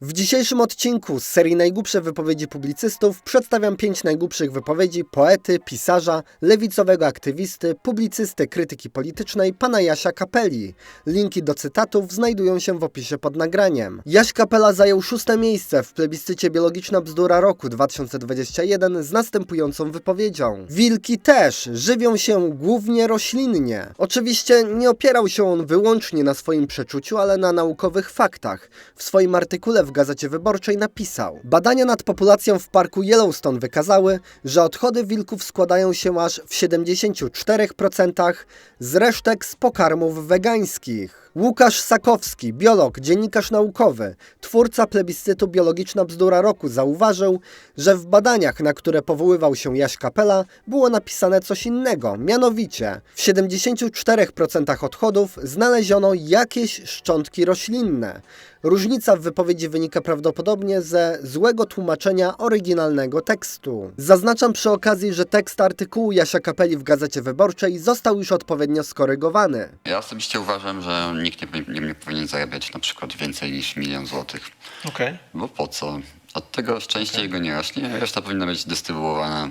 W dzisiejszym odcinku z serii Najgłupsze wypowiedzi publicystów przedstawiam pięć najgłupszych wypowiedzi poety, pisarza, lewicowego aktywisty, publicysty krytyki politycznej pana Jasia Kapeli. Linki do cytatów znajdują się w opisie pod nagraniem. Jaś Kapela zajął szóste miejsce w plebiscycie Biologiczna Bzdura Roku 2021 z następującą wypowiedzią. Wilki też żywią się głównie roślinnie. Oczywiście nie opierał się on wyłącznie na swoim przeczuciu, ale na naukowych faktach. W swoim artykule w Gazecie Wyborczej napisał: Badania nad populacją w parku Yellowstone wykazały, że odchody wilków składają się aż w 74% z resztek z pokarmów wegańskich. Łukasz Sakowski, biolog, dziennikarz naukowy, twórca plebiscytu Biologiczna Bzdura Roku, zauważył, że w badaniach, na które powoływał się Jaś Kapela, było napisane coś innego, mianowicie w 74% odchodów znaleziono jakieś szczątki roślinne. Różnica w wypowiedzi wynika prawdopodobnie ze złego tłumaczenia oryginalnego tekstu. Zaznaczam przy okazji, że tekst artykułu Jasia Kapeli w Gazecie Wyborczej został już odpowiednio skorygowany. Ja osobiście uważam, że nikt nie, nie, nie powinien zarabiać na przykład więcej niż milion złotych. Okej. Bo po co? Od tego szczęście jego nie rośnie, reszta powinna być dystrybuowana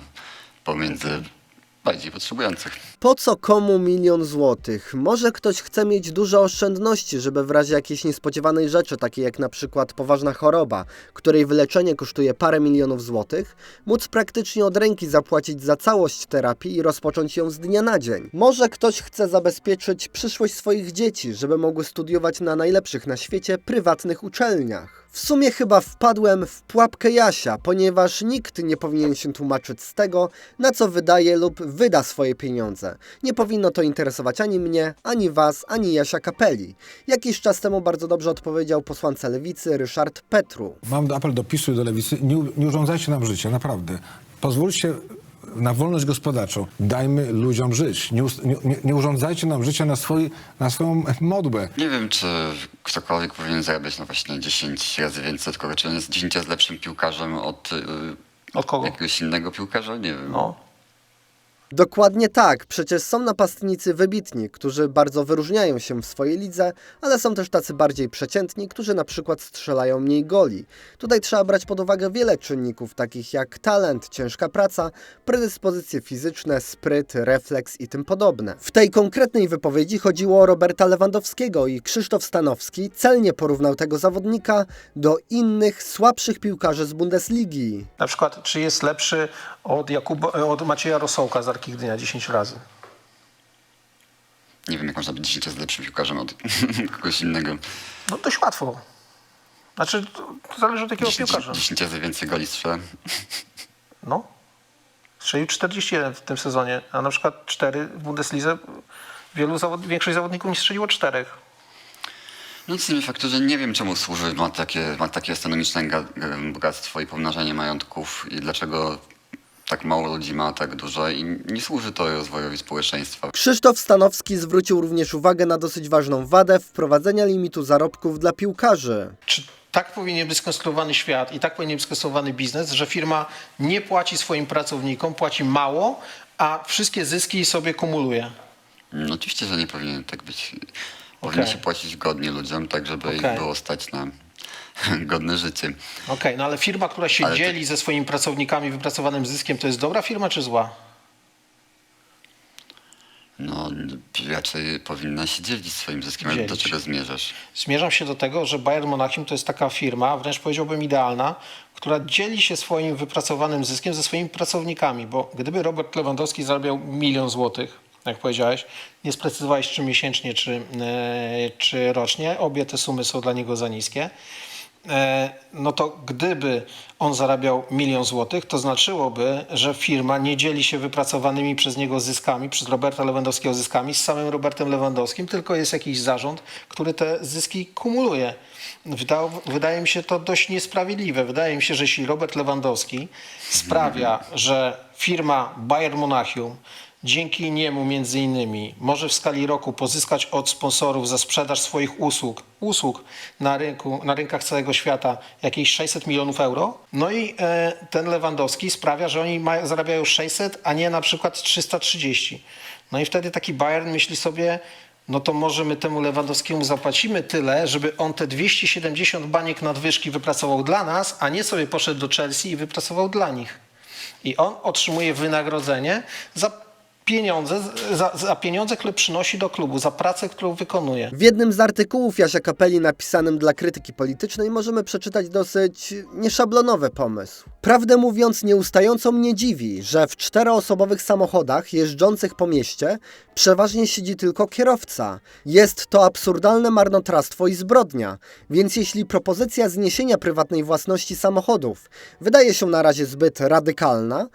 pomiędzy bardziej potrzebujących. Po co komu milion złotych? Może ktoś chce mieć duże oszczędności, żeby w razie jakiejś niespodziewanej rzeczy, takiej jak na przykład poważna choroba, której wyleczenie kosztuje parę milionów złotych, móc praktycznie od ręki zapłacić za całość terapii i rozpocząć ją z dnia na dzień. Może ktoś chce zabezpieczyć przyszłość swoich dzieci, żeby mogły studiować na najlepszych na świecie prywatnych uczelniach. W sumie chyba wpadłem w pułapkę Jasia, ponieważ nikt nie powinien się tłumaczyć z tego, na co wydaje lub wyda swoje pieniądze. Nie powinno to interesować ani mnie, ani was, ani Jasia Kapeli. Jakiś czas temu bardzo dobrze odpowiedział posłance lewicy Ryszard Petru. Mam apel do PiSu i do lewicy. Nie, nie urządzajcie nam życia, naprawdę. Pozwólcie na wolność gospodarczą. Dajmy ludziom żyć. Nie, nie, nie, urządzajcie nam życia na, swój, na swoją modłę. Nie wiem, czy ktokolwiek powinien zarabiać na właśnie 10 razy więcej od kogo. Czy on jest 10 razy lepszym piłkarzem od, yy, Od kogo? jakiegoś innego piłkarza? Nie wiem. No. Dokładnie tak, przecież są napastnicy wybitni, którzy bardzo wyróżniają się w swojej lidze, ale są też tacy bardziej przeciętni, którzy na przykład strzelają mniej goli. Tutaj trzeba brać pod uwagę wiele czynników, takich jak talent, ciężka praca, predyspozycje fizyczne, spryt, refleks i tym podobne. W tej konkretnej wypowiedzi chodziło o Roberta Lewandowskiego i Krzysztof Stanowski celnie porównał tego zawodnika do innych, słabszych piłkarzy z Bundesligi. Na przykład, czy jest lepszy od, Jakuba, od Macieja Rosołka z Arki Gdynia 10 razy? Nie wiem, jak można być 10 razy lepszym piłkarzem od kogoś innego. No dość łatwo. Znaczy, to, zależy od jakiego 10, piłkarza. 10 razy więcej goli strzela. No. Strzelił 41 w tym sezonie, a na przykład 4 w Bundeslidze. Wielu zawod... Większość zawodników nie strzeliło 4. No co mi faktu, że nie wiem czemu służy ma takie, ma takie astronomiczne ga- bogactwo i pomnażanie majątków i dlaczego tak mało ludzi ma tak dużo i nie służy to rozwojowi społeczeństwa. Krzysztof Stanowski zwrócił również uwagę na dosyć ważną wadę wprowadzenia limitu zarobków dla piłkarzy. Czy tak powinien być skonstruowany świat i tak powinien być skonstruowany biznes, że firma nie płaci swoim pracownikom, płaci mało, a wszystkie zyski sobie kumuluje? No, oczywiście, że nie powinien tak być. Powinien Okej. się płacić godnie ludziom, tak żeby Okej. ich było stać na godne życie. Okej, no ale firma, która się Ale to- dzieli ze swoimi pracownikami wypracowanym zyskiem, to jest dobra firma czy zła? No raczej powinna się dzielić swoim zyskiem, ale do Dzielić. czego zmierzasz? Zmierzam się do tego, że Bayern Monachium to jest taka firma, wręcz powiedziałbym idealna, która dzieli się swoim wypracowanym zyskiem ze swoimi pracownikami, bo gdyby Robert Lewandowski zarabiał milion złotych, jak powiedziałeś, nie sprecyzowałeś czy miesięcznie, czy, e, czy rocznie, obie te sumy są dla niego za niskie, no to gdyby on zarabiał milion złotych, to znaczyłoby, że firma nie dzieli się wypracowanymi przez niego zyskami, przez Roberta Lewandowskiego zyskami z samym Robertem Lewandowskim, tylko jest jakiś zarząd, który te zyski kumuluje. Wydaje mi się to dość niesprawiedliwe. Wydaje mi się, że jeśli Robert Lewandowski sprawia, że firma Bayern Monachium Dzięki niemu między innymi może w skali roku pozyskać od sponsorów za sprzedaż swoich usług, usług na, rynku, na rynkach całego świata jakieś 600 milionów euro. No i e, ten Lewandowski sprawia, że oni mają, zarabiają 600, a nie na przykład 330. No i wtedy taki Bayern myśli sobie, no to może my temu Lewandowskiemu zapłacimy tyle, żeby on te 270 baniek nadwyżki wypracował dla nas, a nie sobie poszedł do Chelsea i wypracował dla nich. I on otrzymuje wynagrodzenie za pieniądze, za, za pieniądze, które przynosi do klubu, za pracę, którą wykonuje. W jednym z artykułów Jasia Kapeli napisanym dla krytyki politycznej możemy przeczytać dosyć nieszablonowy pomysł. Prawdę mówiąc, nieustająco mnie dziwi, że w czteroosobowych samochodach jeżdżących po mieście przeważnie siedzi tylko kierowca. Jest to absurdalne marnotrawstwo i zbrodnia, więc jeśli propozycja zniesienia prywatnej własności samochodów wydaje się na razie zbyt radykalna,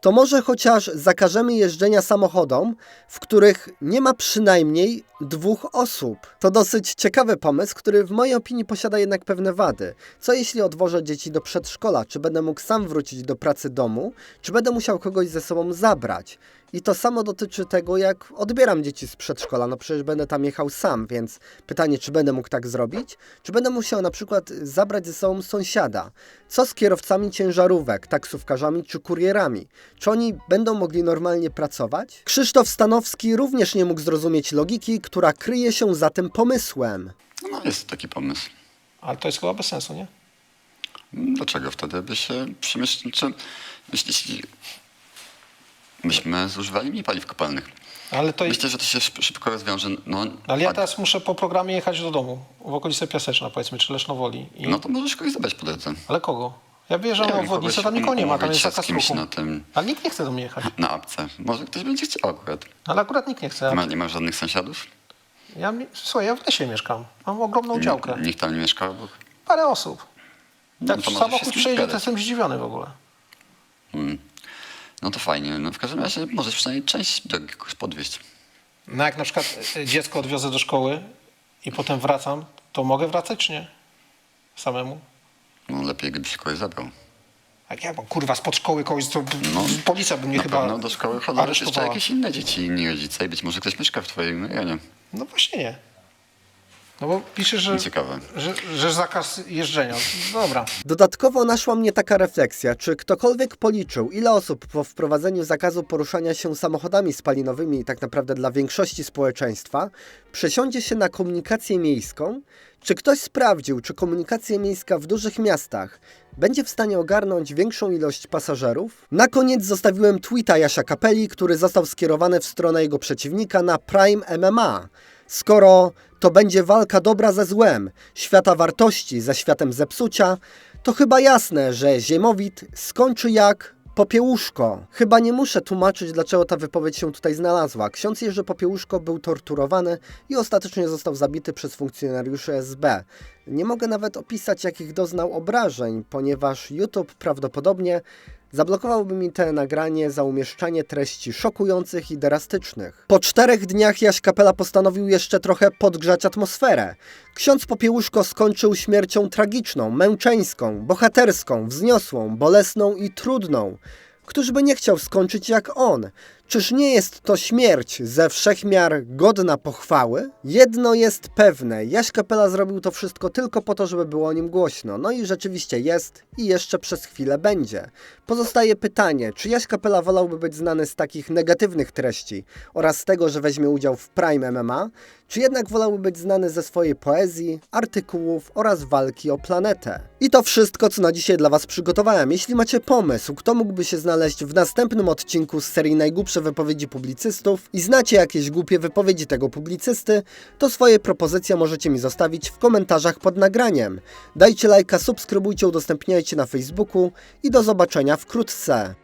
to może chociaż zakażemy jeżdżenia samochodom, w których nie ma przynajmniej dwóch osób. To dosyć ciekawy pomysł, który w mojej opinii posiada jednak pewne wady. Co jeśli odwożę dzieci do przedszkola? Czy będę mógł sam wrócić do pracy domu? Czy będę musiał kogoś ze sobą zabrać? I to samo dotyczy tego, jak odbieram dzieci z przedszkola. No przecież będę tam jechał sam, więc pytanie, czy będę mógł tak zrobić? Czy będę musiał na przykład zabrać ze sobą sąsiada? Co z kierowcami ciężarówek, taksówkarzami czy kurierami? Czy oni będą mogli normalnie pracować? Krzysztof Stanowski również nie mógł zrozumieć logiki, która kryje się za tym pomysłem. No jest taki pomysł. Ale to jest chyba bez sensu, nie? Dlaczego wtedy by się przemyśleć, jeśli byśmy zużywali mniej paliw kopalnych? Ale to. Myślę, że to się szyb- szybko rozwiąże. No, Ale ja teraz muszę po programie jechać do domu, w okolice Piaseczna powiedzmy, czy Lesznowoli. I... no to możesz kogoś zabrać po drodze. Ale kogo? Ja wyjeżdżam na obwodnicę, tam nikogo nie ma, tam jest się z zakaz kimś ruchu. na tym, Ale nikt nie chce do mnie jechać. na apce. Może ktoś będzie chciał akurat. Ale akurat nikt nie chce. Nie ma, nie ma żadnych sąsiadów? Ja, mi- słuchaj, ja w lesie mieszkam. Mam ogromną działkę. Nikt tam nie mieszka obok? Parę osób. No Jak to możesz się z samochód kimś przejedzie, to jestem zdziwiony w ogóle. Mm. No to fajnie. No w każdym razie możesz przynajmniej część drogi jakoś podwieźć. No jak na przykład e, dziecko odwiozę do szkoły i potem wracam, to mogę wracać czy nie? Samemu? No lepiej, gdyby się kogoś zabrał. Jak ja, bo kurwa, spod szkoły kogoś, to No, policja by mnie Na chyba pewno do szkoły chodzą jeszcze aresztowała. jakieś inne dzieci, inni rodzice i być może ktoś mieszka w twoim rejonie. No właśnie nie. No bo pisze, że, Ciekawe. że, że zakaz jeżdżenia. Dobra. Dodatkowo naszła mnie taka refleksja, czy ktokolwiek policzył, ile osób po wprowadzeniu zakazu poruszania się samochodami spalinowymi, tak naprawdę dla większości społeczeństwa, przesiądzie się na komunikację miejską? Czy ktoś sprawdził, czy komunikacja miejska w dużych miastach będzie w stanie ogarnąć większą ilość pasażerów? Na koniec zostawiłem tweeta Jasia Kapeli, który został skierowany w stronę jego przeciwnika na Prime MMA. Skoro to będzie walka dobra ze złem, świata wartości ze światem zepsucia, to chyba jasne, że Ziemowit skończy jak Popiełuszko. Chyba nie muszę tłumaczyć, dlaczego ta wypowiedź się tutaj znalazła. Ksiądz Jerzy Popiełuszko był torturowany i ostatecznie został zabity przez funkcjonariuszy SB. Nie mogę nawet opisać, jakich doznał obrażeń, ponieważ YouTube prawdopodobnie zablokowałby mi te nagranie za umieszczanie treści szokujących i drastycznych. Po czterech dniach Jaś Kapela postanowił jeszcze trochę podgrzać atmosferę. Ksiądz Popiełuszko skończył śmiercią tragiczną, męczeńską, bohaterską, wzniosłą, bolesną i trudną. Któż by nie chciał skończyć jak on? Czyż nie jest to śmierć ze wszechmiar godna pochwały? Jedno jest pewne, Jaś Kapela zrobił to wszystko tylko po to, żeby było o nim głośno. No i rzeczywiście jest i jeszcze przez chwilę będzie. Pozostaje pytanie, czy Jaś Kapela wolałby być znany z takich negatywnych treści oraz z tego, że weźmie udział w Prime MMA, czy jednak wolałby być znany ze swojej poezji, artykułów oraz walki o planetę. I to wszystko, co na dzisiaj dla Was przygotowałem. Jeśli macie pomysł, kto mógłby się znaleźć w następnym odcinku z serii Najgłupsze wypowiedzi publicystów i znacie jakieś głupie wypowiedzi tego publicysty, to swoje propozycje możecie mi zostawić w komentarzach pod nagraniem. Dajcie lajka, subskrybujcie, udostępniajcie na Facebooku i do zobaczenia wkrótce.